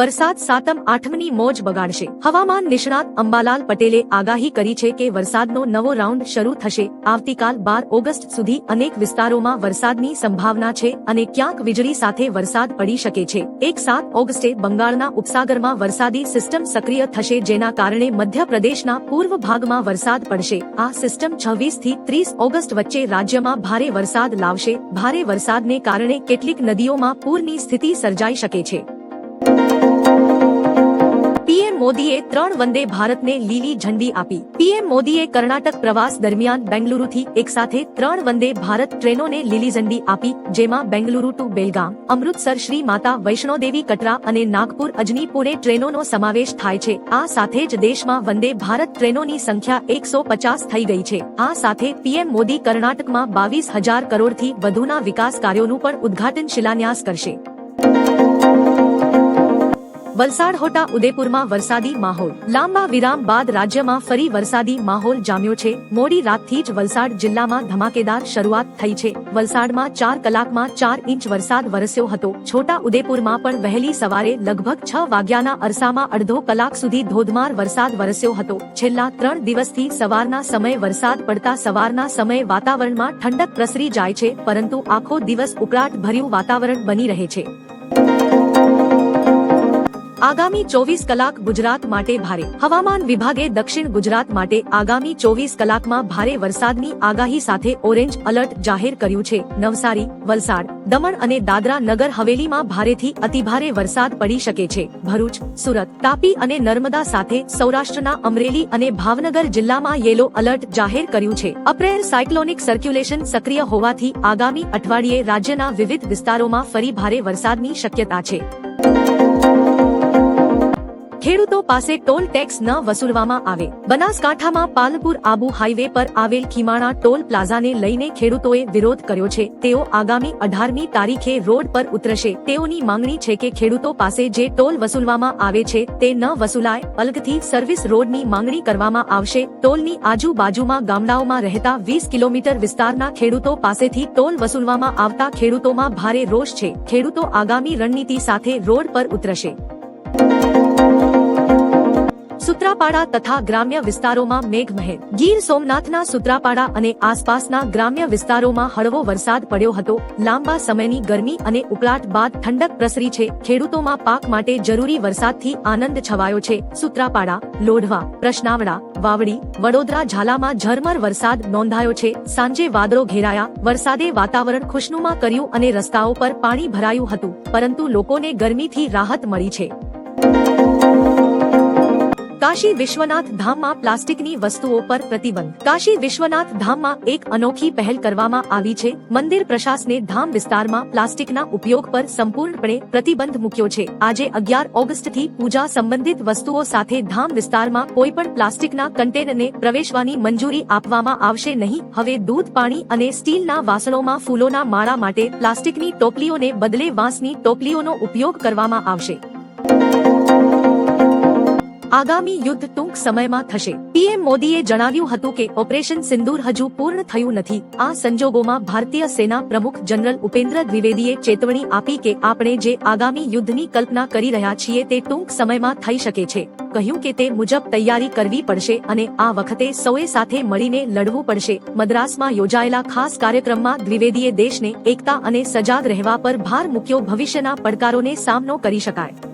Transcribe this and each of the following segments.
વરસાદ સાતમ આઠમની મોજ બગાડશે. હવામાન નિષ્ણાત અંબાલાલ પટેલે આગાહી કરી છે કે વરસાદનો નવો રાઉન્ડ શરૂ થશે. આવતીકાલ બાર ઓગસ્ટ સુધી અનેક વિસ્તારોમાં વરસાદની સંભાવના છે અને ક્યાંક વીજળી સાથે વરસાદ પડી શકે છે. એક સાત ઓગસ્ટે બંગાળના ઉપસાગરમાં વરસાદી સિસ્ટમ સક્રિય થશે જેના કારણે મધ્યપ્રદેશના પૂર્વ ભાગમાં વરસાદ પડશે. આ સિસ્ટમ છવ્વીસથી ત્રીસ ઓગસ્ટ વચ્ચે રાજ્યમાં ભારે વરસાદ લાવશે. ભારે વરસાદને કારણે કેટલીક નદીઓમાં પૂરની સ્થિતિ સર્જાઈ શકે છે. પીએમ મોદીએ ત્રણ વંદે ભારતને લીલી ઝંડી આપી. પીએમ મોદીએ કર્ણાટક પ્રવાસ દરમિયાન બેંગલુરુથી એકસાથે ત્રણ વંદે ભારત ટ્રેનોને લીલી ઝંડી આપી, જેમાં બેંગલુરુ ટુ બેલગામ, અમૃતસર શ્રી માતા વૈષ્ણોદેવી કટરા અને નાગપુર અજની પુણે ટ્રેનોનો સમાવેશ થાય છે. આ સાથે જ દેશમાં વંદે ભારત ટ્રેનોની સંખ્યા એકસો પચાસ થઈ ગઈ છે. આ સાથે પીએમ મોદી કર્ણાટકમાં બાવીસ હજાર કરોડથી વધુના વિકાસ કાર્યોનું પણ ઉદ્ઘાટન શિલાન્યાસ કરશે. વલસાડ હોટા ઉદેપુરમાં વરસાદી માહોલ. લાંબા વિરામ બાદ રાજ્યમાં ફરી વરસાદી માહોલ જામ્યો છે. મોડી રાતથી જ વલસાડ જિલ્લામાં ધમાકેદાર શરૂઆત થઈ છે. વલસાડમાં ચાર કલાકમાં ચાર ઇંચ વરસાદ વરસ્યો હતો. છોટા ઉદેપુરમાં પણ વહેલી સવારે લગભગ છ વાગ્યાના અરસામાં અડધો કલાક સુધી ધોધમાર વરસાદ વરસ્યો હતો. છેલ્લા ત્રણ દિવસથી સવારના સમયે વરસાદ પડતા સવારના સમયે વાતાવરણમાં ઠંડક પ્રસરી જાય છે, પરંતુ આખો દિવસ ઉકળાટ ભર્યું વાતાવરણ બની રહે છે. આગામી ચોવીસ કલાક ગુજરાત માટે ભારે. હવામાન વિભાગે દક્ષિણ ગુજરાત માટે આગામી ચોવીસ કલાકમાં ભારે વરસાદની આગાહી સાથે ઓરેન્જ અલર્ટ જાહેર કર્યું છે. નવસારી, વલસાડ, દમણ અને દાદરા નગર હવેલીમાં ભારેથી અતિભારે વરસાદ પડી શકે છે. ભરૂચ, સુરત, તાપી અને નર્મદા સાથે સૌરાષ્ટ્રના અમરેલી અને ભાવનગર જિલ્લામાં યેલો અલર્ટ જાહેર કર્યું છે. અપ્રેલ સાયક્લોનિક સર્ક્યુલેશન સક્રિય હોવાથી આગામી અઠવાડિયે રાજ્યના વિવિધ વિસ્તારોમાં ફરી ભારે વરસાદની શક્યતા છે. ખેડૂતો પાસે ટોલ ટેક્સ ન વસૂલવામાં આવે. બનાસકાંઠામાં પાલપુર આબુ હાઈવે પર આવેલ ખીમાણા ટોલ પ્લાઝાને લઈને ખેડૂતોએ વિરોધ કર્યો છે. તેઓ આગામી અઢારમી તારીખે રોડ પર ઉતરશે. તેઓની માંગણી છે કે ખેડૂતો પાસે જે ટોલ વસૂલવામાં આવે છે તે ન વસૂલાય. અલગથી સર્વિસ રોડની માંગણી કરવામાં આવશે. ટોલની આજુબાજુમાં ગામડાઓમાં રહેતા વીસ કિલોમીટર વિસ્તારના ખેડૂતો પાસેથી ટોલ વસૂલવામાં આવતા ખેડૂતોમાં ભારે રોષ છે. ખેડૂતો આગામી રણનીતિ સાથે રોડ પર ઉતરશે. સુત્રાપાડા તથા ગ્રામ્ય વિસ્તારોમાં મેઘમહેર. ગીર સોમનાથના સુત્રાપાડા અને આસપાસના ગ્રામ્ય વિસ્તારોમાં હળવો વરસાદ પડ્યો હતો. લાંબા સમયની ગરમી અને ઉકળાટ બાદ ઠંડક પ્રસરી છે. ખેડૂતોમાં પાક માટે જરૂરી વરસાદથી આનંદ છવાયો છે. સુત્રાપાડા, લોઢવા, પ્રશ્નાવડા, વાવડી, વડોદરા ઝાલામાં ઝરમર વરસાદ નોંધાયો છે. સાંજે વાદળો ઘેરાયા. વરસાદે વાતાવરણ ખુશનુમા કર્યું અને રસ્તાઓ પર પાણી ભરાયું હતું, પરંતુ લોકોને ગરમીથી રાહત મળી છે. કાશી વિશ્વનાથ ધામમાં પ્લાસ્ટિકની વસ્તુઓ પર પ્રતિબંધ. કાશી વિશ્વનાથ ધામમાં એક અનોખી પહેલ કરવામાં આવી છે. મંદિર પ્રશાસને ધામ વિસ્તારમાં પ્લાસ્ટિકના ઉપયોગ પર સંપૂર્ણપણે પ્રતિબંધ મૂક્યો છે. આજે અગિયાર ઓગસ્ટથી પૂજા સંબંધિત વસ્તુઓ સાથે ધામ વિસ્તારમાં કોઈ પણ પ્લાસ્ટિકના કન્ટેનરને પ્રવેશવાની મંજૂરી આપવામાં આવશે નહીં. હવે દૂધ, પાણી અને સ્ટીલના વાસણોમાં ફૂલોના માળા માટે પ્લાસ્ટિકની ટોપલીઓને બદલે વાંસની ટોપલીઓનો ઉપયોગ કરવામાં આવશે. આગામી યુદ્ધ ટૂંક સમયમાં થશે. પીએમ મોદીએ જણાવ્યું હતું કે ઓપરેશન સિંદૂર હજુ પૂર્ણ થયું નથી. આ સંજોગોમાં ભારતીય સેના પ્રમુખ જનરલ ઉપેન્દ્ર દ્વિવેદીએ ચેતવણી આપી કે આપણે જે આગામી યુદ્ધની કલ્પના કરી રહ્યા છીએ તે ટૂંક સમયમાં થઈ શકે છે. કહ્યું કે તે મુજબ તૈયારી કરવી પડશે અને આ વખતે સૌએ સાથે મળીને લડવું પડશે. મદ્રાસમાં યોજાયેલા ખાસ કાર્યક્રમમાં દ્વિવેદીએ દેશને એકતા અને સજાગ રહેવા પર ભાર મૂક્યો. ભવિષ્યના પડકારોને સામનો કરી શકાય.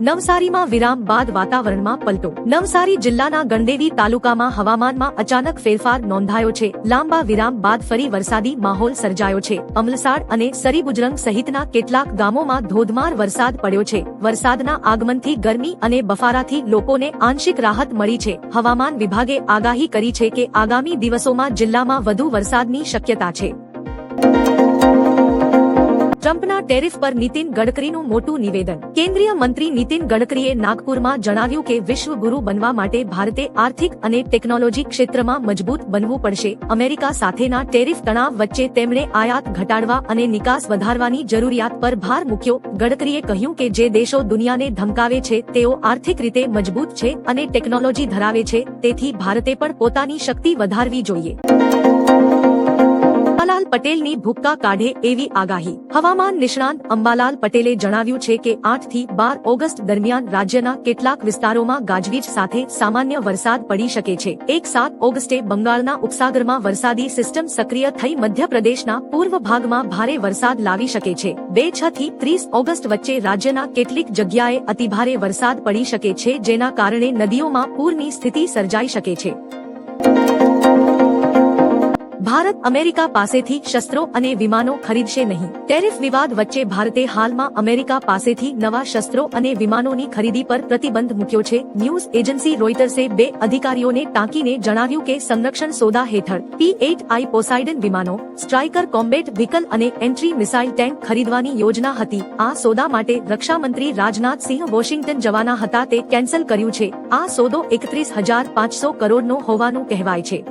નવસારીમાં વિરામ બાદ વાતાવરણમાં પલટો. નવસારી જિલ્લાના ગણદેવી તાલુકામાં હવામાનમાં અચાનક ફેરફાર નોંધાયો છે. લાંબા વિરામ બાદ ફરી વરસાદી માહોલ સર્જાયો છે. અમલસાડ અને સરીબુજરંગ સહિતના કેટલાક ગામોમાં ધોધમાર વરસાદ પડ્યો છે. વરસાદના આગમનથી ગરમી અને બફારાથી લોકોને આંશિક રાહત મળી છે. હવામાન વિભાગે આગાહી કરી છે કે આગામી દિવસોમાં જિલ્લામાં વધુ વરસાદની શક્યતા છે. ટ્રમ્પના ટેરિફ પર નીતિન ગડકરીનું મોટું નિવેદન. કેન્દ્રીય મંત્રી નીતિન ગડકરીએ નાગપુરમાં જણાવ્યું કે વિશ્વ ગુરુ બનવા માટે ભારતે આર્થિક અને ટેકનોલોજી ક્ષેત્રમાં મજબૂત બનવું પડશે. અમેરિકા સાથેના ટેરિફ તણાવ વચ્ચે તેમણે આયાત ઘટાડવા અને નિકાસ વધારવાની જરૂરિયાત પર ભાર મૂક્યો. ગડકરીએ કહ્યું કે જે દેશો દુનિયાને ધમકાવે છે, તેઓ આર્થિક રીતે મજબૂત છે અને ટેકનોલોજી ધરાવે છે, તેથી ભારતે પણ પોતાની શક્તિ વધારવી જોઈએ. અંબાલાલ પટેલની ભૂક્કા કાઢે એવી આગાહી. હવામાન નિષ્ણાંત અંબાલાલ પટેલે જણાવ્યું છે કે આઠથી બાર ઓગસ્ટ દરમિયાન રાજ્યના કેટલાક વિસ્તારોમાં ગાજવીજ સાથે સામાન્ય વરસાદ પડી શકે છે. એક સાત ઓગસ્ટે બંગાળના ઉપસાગરમાં વરસાદી સિસ્ટમ સક્રિય થઈ મધ્યપ્રદેશના પૂર્વ ભાગમાં ભારે વરસાદ લાવી શકે છે. બે છ થી ત્રીસ ઓગસ્ટ વચ્ચે રાજ્યના કેટલીક જગ્યાએ અતિભારે વરસાદ પડી શકે છે, જેના કારણે નદીઓમાં પૂરની સ્થિતિ સર્જાઈ શકે છે. ભારત અમેરિકા પાસેથી શસ્ત્રો અને વિમાનો ખરીદશે નહીં. ટેરિફ વિવાદ વચ્ચે ભારતે હાલમાં અમેરિકા પાસેથી નવા શસ્ત્રો અને વિમાનોની ખરીદી પર પ્રતિબંધ મૂક્યો છે. ન્યૂઝ એજન્સી રોઇટર્સે બે અધિકારીઓને ટાંકીને જણાવ્યું કે સંરક્ષણ સોદા હેઠળ પી એટ આઈ પોસાઇડન વિમાનો, સ્ટ્રાઇકર કોમ્બેટ વ્હીકલ અને એન્ટ્રી મિસાઇલ ટેન્ક ખરીદવાની યોજના હતી. આ સોદા માટે રક્ષામંત્રી રાજનાથસિંહ વોશિંગ્ટન જવાના હતા. તે કેન્સલ કર્યું છે. આ સોદો એકત્રીસ હજાર પાંચસો કરોડનો હોવાનું કહેવાય છે.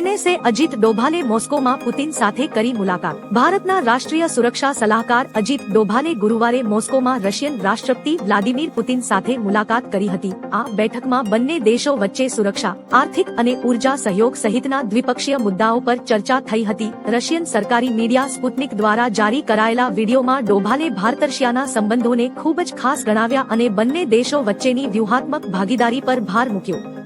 એનએસએ અજીત ડોભાલે મોસ્કોમાં પુતિન સાથે કરી મુલાકાત. ભારતના રાષ્ટ્રીય સુરક્ષા સલાહકાર અજીત ડોભાલે ગુરુવારે મોસ્કોમાં રશિયન રાષ્ટ્રપતિ વ્લાદિમીર પુતિન સાથે મુલાકાત કરી હતી. આ બેઠકમાં બંને દેશો વચ્ચે સુરક્ષા, આર્થિક અને ઊર્જા સહયોગ સહિતના દ્વિપક્ષીય મુદ્દાઓ પર ચર્ચા થઈ હતી. રશિયન સરકારી મીડિયા સ્પુતનિક દ્વારા જારી કરાયેલા વિડીયોમાં ડોભાલે ભારત રશિયાના સંબંધોને ખૂબ જ ખાસ ગણાવ્યા અને બંને દેશો વચ્ચેની વ્યૂહાત્મક ભાગીદારી પર ભાર મૂક્યો.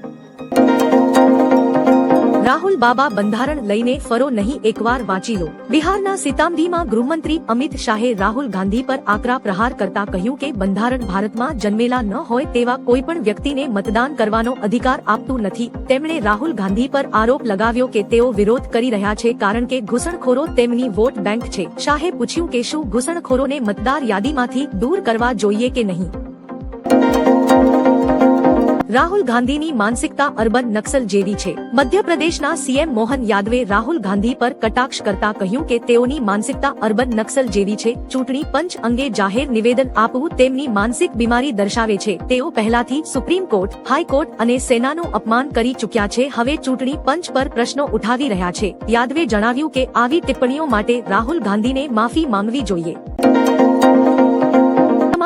રાહુલ બાબા બંધારણ લઈને ફરો નહીં, એકવાર વાંચી લો. બિહારના સીતામઢીમાં ગૃહમંત્રી અમિત શાહે રાહુલ ગાંધી પર આકરા પ્રહાર કરતા કહ્યું કે બંધારણ ભારતમાં જન્મેલા ન હોય તેવા કોઈ પણ વ્યક્તિને મતદાન કરવાનો અધિકાર આપતું નથી. તેમણે રાહુલ ગાંધી પર આરોપ લગાવ્યો કે તેઓ વિરોધ કરી રહ્યા છે કારણ કે ઘૂસણખોરો તેમની વોટ બેંક છે. શાહે પૂછ્યું કે શું ઘૂસણખોરોને મતદાર યાદીમાંથી દૂર કરવા જોઈએ કે નહીં? રાહુલ ગાંધીની માનસિકતા અર્બન નક્સલ જેવી છે. મધ્યપ્રદેશના સીએમ મોહન યાદવે રાહુલ ગાંધી પર કટાક્ષ કરતા કહ્યું કે તેઓની માનસિકતા અર્બન નક્સલ જેવી છે. ચૂંટણી પંચ અંગે જાહેર નિવેદન આપવું તેમની માનસિક બીમારી દર્શાવે છે. તેઓ પહેલાથી સુપ્રીમ કોર્ટ, હાઈકોર્ટ અને સેનાનું અપમાન કરી ચૂક્યા છે. હવે ચૂંટણી પંચ પર પ્રશ્નો ઉઠાવી રહ્યા છે. યાદવે જણાવ્યું કે આવી ટિપ્પણીઓ માટે રાહુલ ગાંધીને માફી માંગવી જોઈએ.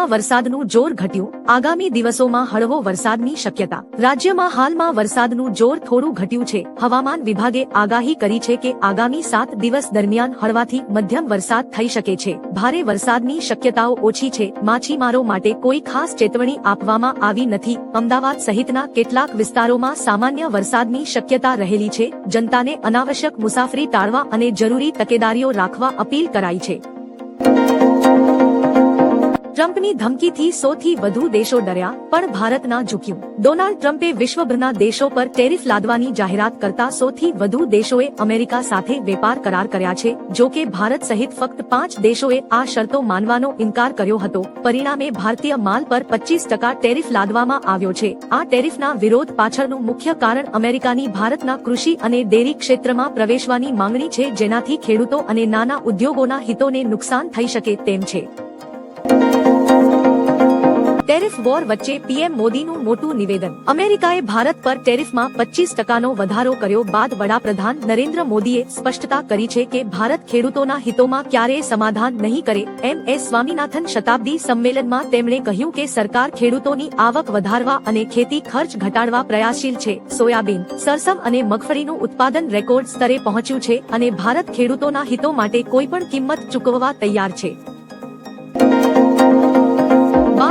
વરસાદનું જોર ઘટ્યું. આગામી દિવસોમાં હળવો વરસાદની શક્યતા. રાજ્યમાં હાલમાં વરસાદનું જોર થોડું ઘટ્યું છે. હવામાન વિભાગે આગાહી કરી છે કે આગામી સાત દિવસ દરમિયાન હળવાથી મધ્યમ વરસાદ થઈ શકે છે. ભારે વરસાદની શક્યતાઓ ઓછી છે. માછીમારો માટે કોઈ ખાસ ચેતવણી આપવામાં આવી નથી. અમદાવાદ સહિતના કેટલાક વિસ્તારોમાં સામાન્ય વરસાદની શક્યતા રહેલી છે. જનતાને અનાવશ્યક મુસાફરી ટાળવા અને જરૂરી તકેદારીઓ રાખવા અપીલ કરાઈ છે. ટ્રમ્પની ધમકીથી સૌથી વધુ દેશો ડર્યા, પણ ભારત ના ઝૂક્યું. ડોનાલ્ડ ટ્રમ્પે વિશ્વભરના દેશો પર ટેરિફ લાદવાની જાહેરાત કરતા સૌથી વધુ દેશોએ અમેરિકા સાથે વેપાર કરાર કર્યા છે. જો કે ભારત સહિત ફક્ત પાંચ દેશોએ આ શરતો માનવાનો ઇનકાર કર્યો હતો. પરિણામે ભારતીય માલ પર પચીસ ટકા ટેરિફ લાદવામાં આવ્યો છે. આ ટેરિફના વિરોધ પાછળનું મુખ્ય કારણ અમેરિકાની ભારતના કૃષિ અને ડેરી ક્ષેત્રમાં પ્રવેશવાની માંગણી છે જેનાથી ખેડૂતો અને નાના ઉદ્યોગોના હિતોને નુકસાન થઈ શકે તેમ છે. ટેરિફ વોર વચ્ચે પીએમ મોદીનું મોટું નિવેદન. અમેરિકાએ ભારત પર ટેરિફમાં પચીસ ટકાનો વધારો કર્યો બાદ વડાપ્રધાન નરેન્દ્ર મોદીએ સ્પષ્ટતા કરી છે કે ભારત ખેડૂતોના હિતોમાં ક્યારેય સમાધાન નહીં કરે. એમ એસ સ્વામીનાથન શતાબ્દી સંમેલનમાં તેમણે કહ્યું કે સરકાર ખેડૂતોની આવક વધારવા અને ખેતી ખર્ચ ઘટાડવા પ્રયાસશીલ છે. સોયાબીન સરસમ અને મગફળીનું ઉત્પાદન રેકોર્ડ સ્તરે પહોંચ્યું છે અને ભારત ખેડૂતોના હિતો માટે કોઈ પણ કિંમત ચૂકવવા તૈયાર છે.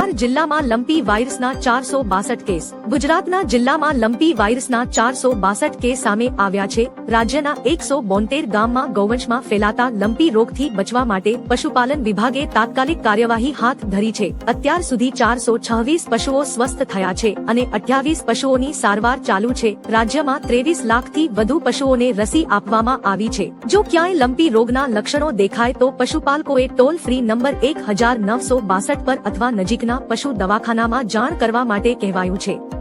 બાર જિલ્લામાં લંપી વાયરસના ચારસો બાસઠ કેસ. ગુજરાતના જિલ્લામાં લંપી વાયરસના ચારસો બાસઠ કેસ સામે આવ્યા છે. રાજ્યના એકસો બોતેર ગામમાં ગૌવંશમાં ફેલાતા લંપી રોગથી બચવા માટે પશુપાલન વિભાગે તાત્કાલિક કાર્યવાહી હાથ ધરી છે. અત્યાર સુધી ચારસો છવ્વીસ પશુઓ સ્વસ્થ થયા છે અને અઠ્યાવીસ પશુઓની સારવાર ચાલુ છે. રાજ્યમાં ત્રેવીસ લાખથી વધુ પશુઓને રસી આપવામાં આવી છે. જો ક્યાંય લંપી રોગના લક્ષણો દેખાય તો પશુપાલકોએ ટોલ ફ્રી નંબર એક હજાર નવસો બાસઠ પર અથવા નજીકના પશુ દવાખાનામાં જાણ કરવા માટે કહેવાયું છે.